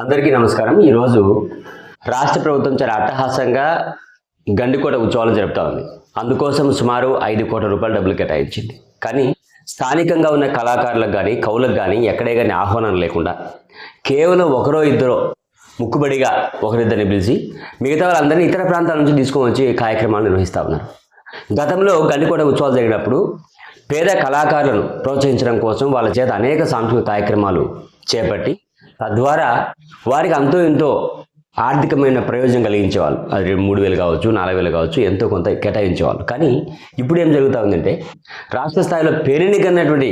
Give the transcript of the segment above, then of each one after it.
అందరికీ నమస్కారం. ఈరోజు రాష్ట్ర ప్రభుత్వం చాలా అట్టహాసంగా గండికోట ఉత్సవాలు జరుపుతా ఉంది. అందుకోసం సుమారు ఐదు కోట్ల రూపాయల డబ్బులు కేటాయించింది. కానీ స్థానికంగా ఉన్న కళాకారులకు కానీ కవులకు కానీ ఎక్కడే కానీ ఆహ్వానం లేకుండా కేవలం ఒకరో ఇద్దరో ముక్కుబడిగా ఒకరిద్దరిని పిలిచి మిగతా వాళ్ళందరినీ ఇతర ప్రాంతాల నుంచి తీసుకొని వచ్చి కార్యక్రమాలు నిర్వహిస్తూ ఉన్నారు. గతంలో గండికోట ఉత్సవాలు జరిగినప్పుడు పేద కళాకారులను ప్రోత్సహించడం కోసం వాళ్ళ చేత అనేక సాంస్కృతిక కార్యక్రమాలు చేపట్టి తద్వారా వారికి అంతో ఎంతో ఆర్థికమైన ప్రయోజనం కలిగించేవాళ్ళు. అది మూడు వేలు కావచ్చు నాలుగు వేలు కావచ్చు ఎంతో కొంత కేటాయించేవాళ్ళు. కానీ ఇప్పుడు ఏం జరుగుతూ ఉందంటే రాష్ట్ర స్థాయిలో పేరెన్నికన్నటువంటి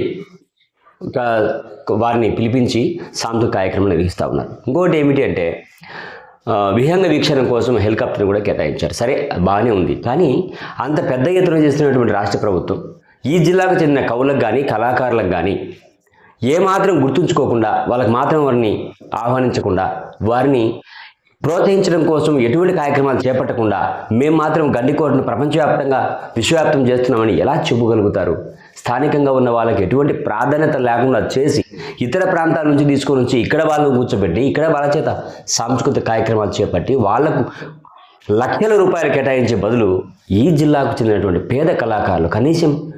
వారిని పిలిపించి సాంస్కృతిక కార్యక్రమం నిర్వహిస్తూ ఉన్నారు. ఇంకోటి ఏమిటి అంటే విహంగ వీక్షణ కోసం హెలికాప్టర్ కూడా కేటాయించారు. సరే బాగానే ఉంది. కానీ అంత పెద్ద ఎత్తున చేస్తున్నటువంటి రాష్ట్ర ప్రభుత్వం ఈ జిల్లాకు చెందిన కవులకు కానీ కళాకారులకు కానీ ఏమాత్రం గుర్తుంచుకోకుండా వాళ్ళకి మాత్రం వారిని ఆహ్వానించకుండా వారిని ప్రోత్సహించడం కోసం ఎటువంటి కార్యక్రమాలు చేపట్టకుండా మేము మాత్రం గండికోటను ప్రపంచవ్యాప్తంగా విశ్వవ్యాప్తం చేస్తున్నామని ఎలా చెప్పగలుగుతారు? స్థానికంగా ఉన్న వాళ్ళకి ఎటువంటి ప్రాధాన్యత లేకుండా చేసి ఇతర ప్రాంతాల నుంచి తీసుకొని వచ్చి ఇక్కడ వాళ్ళు కూర్చోబెట్టి ఇక్కడ వాళ్ళ చేత సాంస్కృతిక కార్యక్రమాలు చేపట్టి వాళ్ళకు లక్షల రూపాయలు కేటాయించే బదులు ఈ జిల్లాకు చెందినటువంటి పేద కళాకారులు కనీసం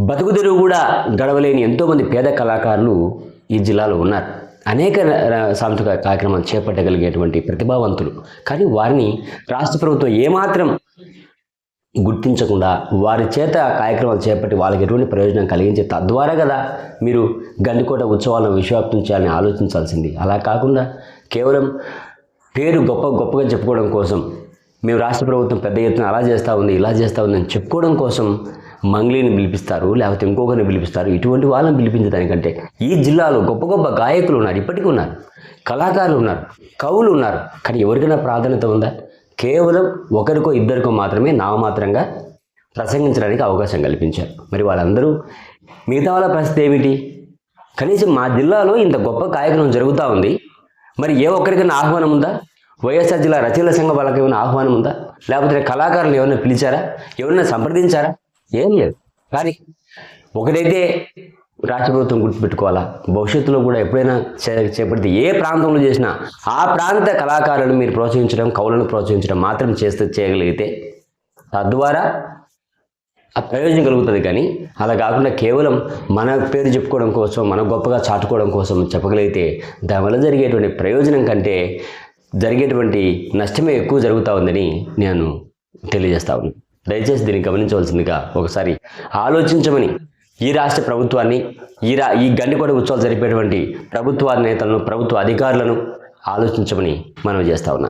బతుకు కూడా గడవలేని ఎంతోమంది పేద కళాకారులు ఈ జిల్లాలో ఉన్నారు. అనేక సాంస్కృతిక కార్యక్రమాలు చేపట్టగలిగేటువంటి ప్రతిభావంతులు. కానీ వారిని రాష్ట్ర ప్రభుత్వం ఏమాత్రం గుర్తించకుండా వారి చేత కార్యక్రమాలు చేపట్టి వాళ్ళకి ఎటువంటి ప్రయోజనం కలిగించే తద్వారా కదా మీరు గండికోట ఉత్సవాలను విశ్వవ్యాప్తం చేయాలని ఆలోచించాల్సింది. అలా కాకుండా కేవలం పేరు గొప్ప గొప్పగా చెప్పుకోవడం కోసం మేము రాష్ట్ర ప్రభుత్వం పెద్ద ఎత్తున అలా చేస్తూ ఉంది ఇలా చేస్తూ ఉంది అని చెప్పుకోవడం కోసం మంగ్లీని పిలిపిస్తారు లేకపోతే ఇంకొకరిని పిలిపిస్తారు. ఇటువంటి వాళ్ళని పిలిపించడానికంటే ఈ జిల్లాలో గొప్ప గొప్ప గాయకులు ఉన్నారు ఇప్పటికీ ఉన్నారు. కళాకారులు ఉన్నారు కవులు ఉన్నారు. కానీ ఎవరికైనా ప్రాధాన్యత ఉందా? కేవలం ఒకరికో ఇద్దరికో మాత్రమే నామమాత్రంగా ప్రసంగించడానికి అవకాశం కల్పించారు. మరి వాళ్ళందరూ మిగతా వాళ్ళ పరిస్థితి ఏమిటి? కనీసం మా జిల్లాలో ఇంత గొప్ప కార్యక్రమం జరుగుతూ ఉంది. మరి ఏ ఒక్కరికైనా ఆహ్వానం ఉందా? వైఎస్ఆర్ జిల్లా రచయితల సంఘం వాళ్ళకి ఏమైనా ఆహ్వానం ఉందా? లేకపోతే కళాకారులు ఏమైనా పిలిచారా? ఎవరైనా సంప్రదించారా? ఏం లేదు. కానీ ఒకటైతే రాష్ట్ర ప్రభుత్వం గుర్తుపెట్టుకోవాలా. భవిష్యత్తులో కూడా ఎప్పుడైనా చే- చేపడితే ఏ ప్రాంతంలో చేసినా ఆ ప్రాంత కళాకారులను మీరు ప్రోత్సహించడం కవులను ప్రోత్సహించడం మాత్రం చేస్తే చేయగలిగితే తద్వారా ఆ ప్రయోజనం కలుగుతుంది కానీ అలా కాకుండా కేవలం మన పేరు చెప్పుకోవడం కోసం మన గొప్పగా చాటుకోవడం కోసం చెప్పగలిగితే దానివల్ల జరిగేటువంటి ప్రయోజనం కంటే జరిగేటువంటి నష్టమే ఎక్కువ జరుగుతూ ఉందని నేను తెలియజేస్తా ఉన్నాను. దయచేసి దీన్ని గమనించవలసిందిగా ఒకసారి ఆలోచించమని ఈ రాష్ట్ర ప్రభుత్వాన్ని ఈ రా ఈ గండికోట ఉత్సవాలు జరిపేటువంటి ప్రభుత్వ నేతలను ప్రభుత్వ అధికారులను ఆలోచించమని మనం చేస్తా ఉన్నాం.